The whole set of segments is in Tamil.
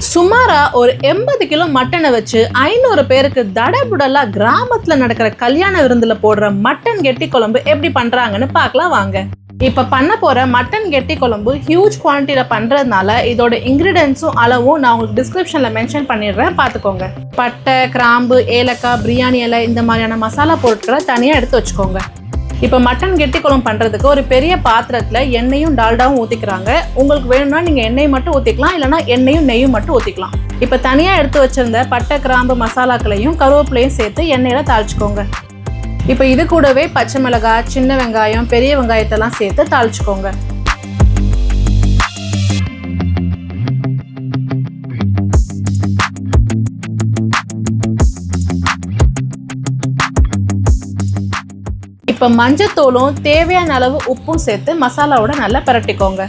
சுமாரா ஒரு எண்பது கிலோ மட்டனை வச்சு ஐநூறு பேருக்கு தடபுடலா கிராமத்துல நடக்கிற கல்யாண விருந்துல போடுற மட்டன் கெட்டி குழம்பு எப்படி பண்றாங்கன்னு பார்க்கலாம் வாங்க. இப்ப பண்ண போற மட்டன் கெட்டி குழம்பு ஹியூஜ் குவான்டிட்டியில பண்றதுனால இதோட இன்கிரீடியன்ஸும் அளவும் நான் உங்களுக்கு டிஸ்கிரிப்ஷன்ல மென்ஷன் பண்ணிடுறேன். பார்த்துக்கோங்க. பட்டை கிராம்பு ஏலக்காய் பிரியாணி இலை இந்த மாதிரியான மசாலா பொருட்களை தனியா எடுத்து வச்சுக்கோங்க. இப்போ மட்டன் கெட்டி குழம்பு பண்ணுறதுக்கு ஒரு பெரிய பாத்திரத்தில் எண்ணெயும் டால்டாவும் ஊற்றிக்கிறாங்க உங்களுக்கு வேணும்னா நீங்கள் எண்ணெய் மட்டும் ஊற்றிக்கலாம் இல்லைனா எண்ணெயும் நெய்யும் மட்டும் ஊற்றிக்கலாம் இப்போ தனியாக எடுத்து வச்சிருந்த பட்டை கிராம்பு மசாலாக்களையும் கருவேப்பிலையும் சேர்த்து எண்ணெயில் தாளிச்சுக்கோங்க. இப்போ இது கூடவே பச்சை மிளகாய் சின்ன வெங்காயம் பெரிய வெங்காயத்தெல்லாம் சேர்த்து தாளிச்சுக்கோங்க. இப்போ மஞ்சத்தூளும் தேவையான அளவு உப்பும் சேர்த்து மசாலாவோட நல்லா பிரட்டிக்கோங்க.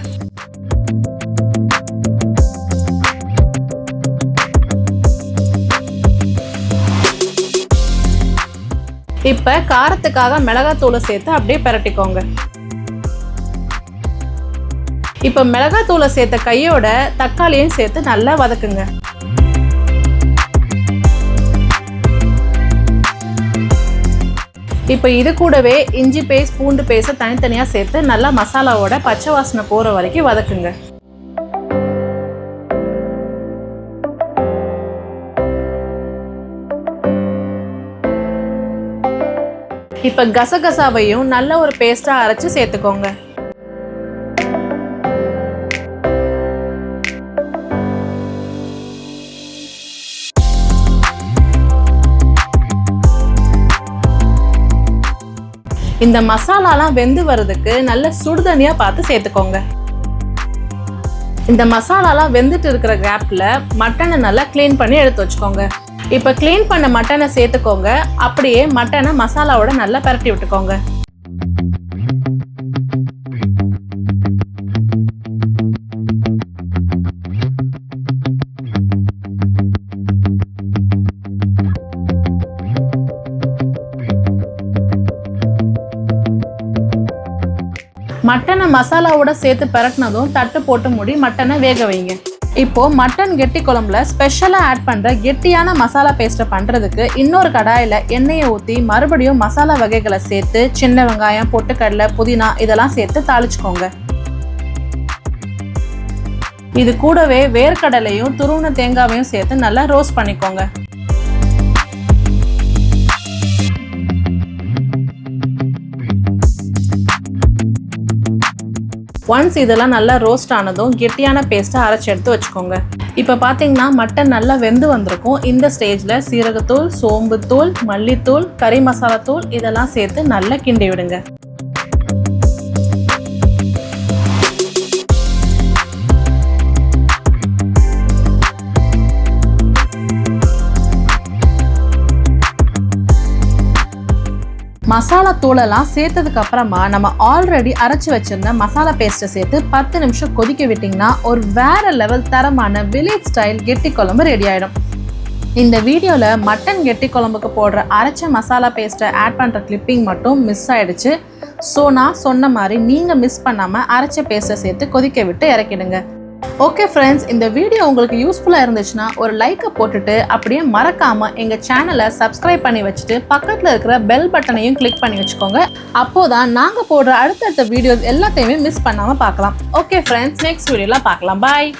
இப்ப காரத்துக்காக மிளகாத்தூளை சேர்த்து அப்படியே பிரட்டிக்கோங்க. இப்ப மிளகாத்தூளை சேர்த்த கையோட தக்காளியும் சேர்த்து நல்லா வதக்குங்க. இப்போ இது கூடவே இஞ்சி பேஸ்ட் பூண்டு பேஸ்ட்டை தனித்தனியாக சேர்த்து நல்லா மசாலாவோட பச்சை வாசனை போகிற வரைக்கும் வதக்குங்க. இப்போ கசகசாவையும் நல்ல ஒரு பேஸ்ட்டாக அரைச்சி சேர்த்துக்கோங்க. இந்த மசாலாலாம் வெந்து வர்றதுக்கு நல்ல சுடுதண்ணியாக பார்த்து சேர்த்துக்கோங்க. இந்த மசாலாலாம் வெந்துட்டு இருக்கிற கேப்பில் மட்டனை நல்லா க்ளீன் பண்ணி எடுத்து வச்சுக்கோங்க. இப்போ க்ளீன் பண்ண மட்டனை சேர்த்துக்கோங்க. அப்படியே மட்டனை மசாலாவோட நல்லா பரட்டி விட்டுக்கோங்க. மட்டனை மசாலாவோட சேர்த்து பரட்டினதும் தட்டு போட்டு மூடி மட்டனை வேக வைங்க. இப்போ மட்டன் கெட்டி குழம்புல ஸ்பெஷலாக ஆட் பண்ணுற கெட்டியான மசாலா பேஸ்ட்டை பண்ணுறதுக்கு இன்னொரு கடாயில் எண்ணெயை ஊற்றி மறுபடியும் மசாலா வகைகளை சேர்த்து சின்ன வெங்காயம் பொட்டுக்கடலை புதினா இதெல்லாம் சேர்த்து தாளிச்சுக்கோங்க. இது கூடவே வேர்க்கடலையும் துருவன தேங்காவையும் சேர்த்து நல்லா ரோஸ்ட் பண்ணிக்கோங்க. ஒன்ஸ் இதெல்லாம் நல்லா ரோஸ்ட் ஆனதும் கெட்டியான பேஸ்ட்டை அரைச்சி எடுத்து வச்சுக்கோங்க. இப்போ பார்த்தீங்கன்னா மட்டன் நல்லா வெந்து வந்திருக்கும். இந்த ஸ்டேஜில் சீரகத்தூள் சோம்புத்தூள் மல்லித்தூள் கறி மசாலா தூள் இதெல்லாம் சேர்த்து நல்லா கிண்டி விடுங்க. மசாலா தூளெல்லாம் சேர்த்ததுக்கு அப்புறமா நம்ம ஆல்ரெடி அரைச்சி வச்சிருந்த மசாலா பேஸ்ட்டை சேர்த்து பத்து நிமிஷம் கொதிக்க விட்டிங்கன்னா ஒரு வேற லெவல் தரமான வில்லேஜ் ஸ்டைல் கெட்டி குழம்பு ரெடி ஆயிடும். இந்த வீடியோவில் மட்டன் கெட்டி குழம்புக்கு போடுற அரைச்ச மசாலா பேஸ்ட்டை ஆட் பண்ணுற கிளிப்பிங் மட்டும் மிஸ் ஆயிடுச்சு. ஸோ நான் சொன்ன மாதிரி நீங்கள் மிஸ் பண்ணாமல் அரைச்ச பேஸ்ட்டை சேர்த்து கொதிக்க விட்டு இறக்கிடுங்க. ஓகே ஃப்ரெண்ட்ஸ் இந்த வீடியோ உங்களுக்கு யூஸ்ஃபுல்லாக இருந்துச்சுன்னா ஒரு லைக்கை போட்டுட்டு அப்படியே மறக்காமல் எங்கள் சேனலை சப்ஸ்கிரைப் பண்ணி வச்சுட்டு பக்கத்தில் இருக்கிற பெல் பட்டனையும் கிளிக் பண்ணி வச்சுக்கோங்க. அப்போதான் நாங்கள் போடுற அடுத்தடுத்த வீடியோஸ் எல்லாத்தையுமே மிஸ் பண்ணாமல் பார்க்கலாம். ஓகே ஃப்ரெண்ட்ஸ் நெக்ஸ்ட் வீடியோவில் பார்க்கலாம். பாய்